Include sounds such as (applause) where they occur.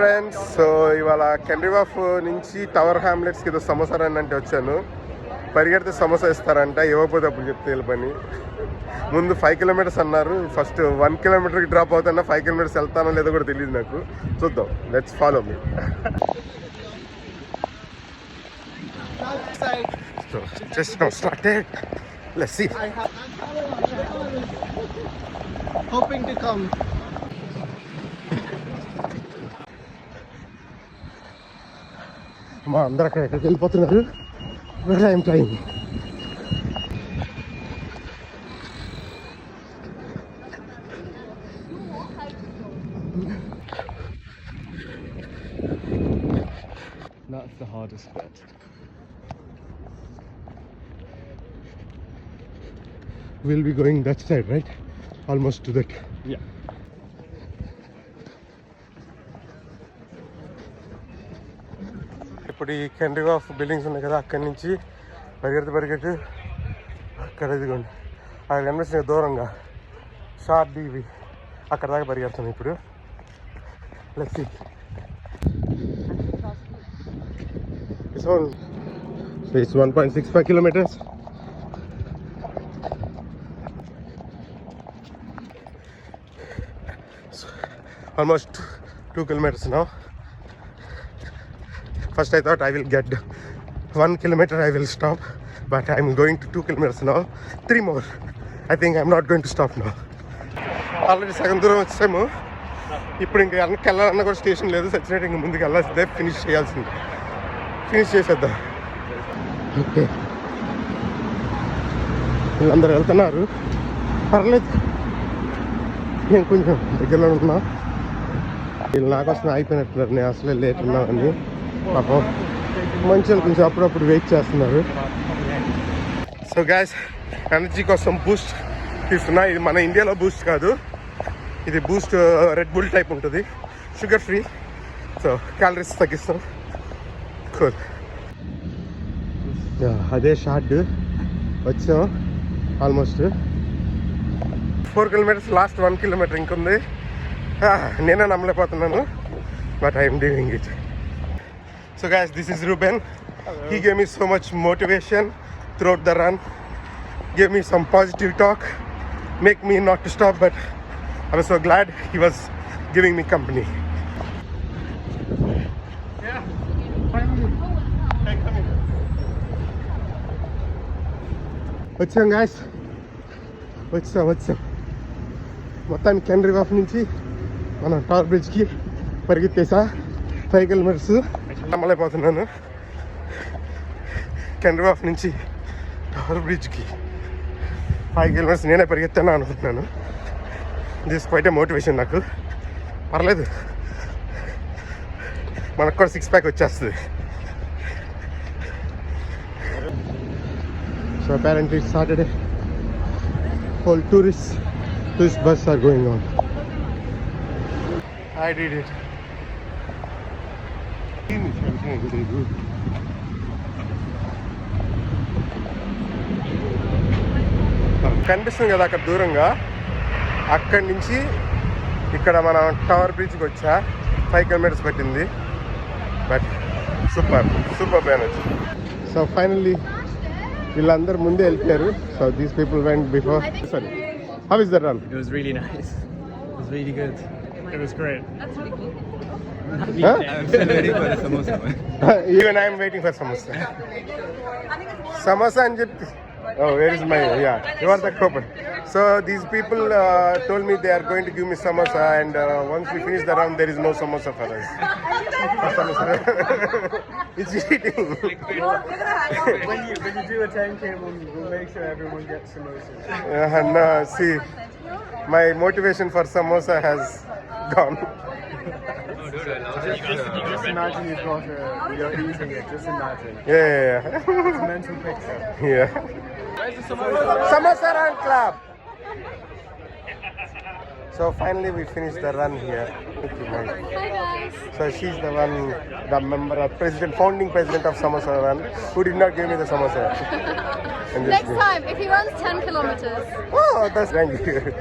Friends so ఇవాళ కెన్రీవాఫ్ నుంచి tower హ్యామ్లెట్స్కి ఏదో సమోసా రండి అంటే వచ్చాను. పరిగెడితే సమోసా ఇస్తారంట. ఇవ్వకపోతే అప్పుడు చెప్తే వెళ్ళి ముందు ఫైవ్ కిలోమీటర్స్ అన్నారు. ఫస్ట్ వన్ కిలోమీటర్కి డ్రాప్ అవుతున్నా ఫైవ్ కిలోమీటర్స్ వెళ్తానో లేదో కూడా తెలియదు నాకు. చూద్దాం. Let's follow me so just now started let's see hoping to come. మా అందరు అక్కడ ఎక్కడికి వెళ్ళిపోతున్నారు but I'm trying That's the hardest bit. Will be going that side right almost to that Yeah. ఇప్పుడు ఈ కెండ్రీ ఆఫ్ బిల్డింగ్స్ ఉన్నాయి కదా అక్కడి నుంచి పరిగెత్తి పరిగెత్తి అక్కడ ఇదిగోండి అక్కడ కనిపిస్తుంది దూరంగా షార్ట్ ఇవి అక్కడ దాకా పరిగెడుతున్నాయి ఇప్పుడు. Let's so it's one point six five kilometres almost two kilometres నా First, I thought I will get one kilometer, I will stop, but I'm going to two kilometers now. Three more. I think I'm not going to stop now. Already సగం దూరం వచ్చాము. ఇప్పుడు ఇంకా వెనక్కి వెళ్ళాలన్నా కూడా station లేదు. సచ్చినట్టు ఇంక ముందుకు వెళ్ళాల్సిందే. ఫినిష్ చేయాల్సిందే. ఫినిష్ చేసేద్దాం. ఓకే వీళ్ళందరూ వెళ్తున్నారు. పర్లేదు. నేను కొంచెం దగ్గరలో ఉన్నా వీళ్ళు నాకోసం అయిపోయినట్టున్నారు. నేను అసలే లేట్ ఉన్నామని. పాపం మంచిగా కొంచెం అప్పుడప్పుడు వెయిట్ చేస్తున్నారు. సో గ్యాస్ ఎనర్జీ కోసం బూస్ట్ తీసుకున్నా ఇది మన ఇండియాలో బూస్ట్ కాదు. ఇది బూస్ట్ రెడ్ బుల్ టైప్ ఉంటుంది. షుగర్ ఫ్రీ సో క్యాలరీస్ తగ్గిస్తాం. కూల్ అదే షార్ట్ వచ్చాం. Almost four kilometres last one kilometre ఇంకుంది. Ah, నేనే నమ్మలేకపోతున్నాను but I'm doing it so guys this is Ruben he gave me so much motivation throughout the run gave me some positive talk make me not to stop but I was so glad he was giving me company వచ్చాం guys వచ్చాం వచ్చాం మొత్తానికి can of నుంచి మనం tower బ్రిడ్జ్కి పరిగెత్తేసా five kilometres నమ్మలేకపోతున్నాను. Canary నుంచి tower బ్రిడ్జ్కి ఫైవ్ కిలోమీటర్స్ నేనే పరిగెత్తాను అనుకుంటున్నాను. దిస్ క్వైట్ ఏ మోటివేషన్ నాకు. పర్లేదు. మనకు కూడా సిక్స్ ప్యాక్ వచ్చేస్తుంది. So apparently Saturday whole tourist tourist bus are going on I did it కనిపిస్తుంది కదా అక్కడ దూరంగా. అక్కడి నుంచి ఇక్కడ మనం టవర్ బ్రిడ్జ్కి వచ్చా. ఫైవ్ కిలోమీటర్స్ పట్టింది. But super super energy so finally వీళ్ళందరూ ముందే వెళ్ళిపోయారు. So these people went before sorry how is that run It was really nice. It was really good. It was great. Huh? I'm still waiting for the samosa. man. Even I'm waiting for samosa samosa అని చెప్పి oh where is my yeah you are the coupon so these people told me they are going to give me samosa and once we finish the round there is no samosa for us (laughs) it's eating When you when you do a 10k run, we'll make sure everyone gets samosas. Uh, no, see, my motivation for samosa has gone. Just, just, just imagine you've got a, you're eating it. Just imagine. Yeah, yeah, It's a mental picture. yeah. yeah. Samosa run club. So finally we finished the run here. Okay, nice. Hi guys. So she's the one, the member, president, founding president of Samosa Run, who did not give me the samosa. (laughs) And Next give- time, if he runs 10 kilometers. Oh, that's thank (laughs) you.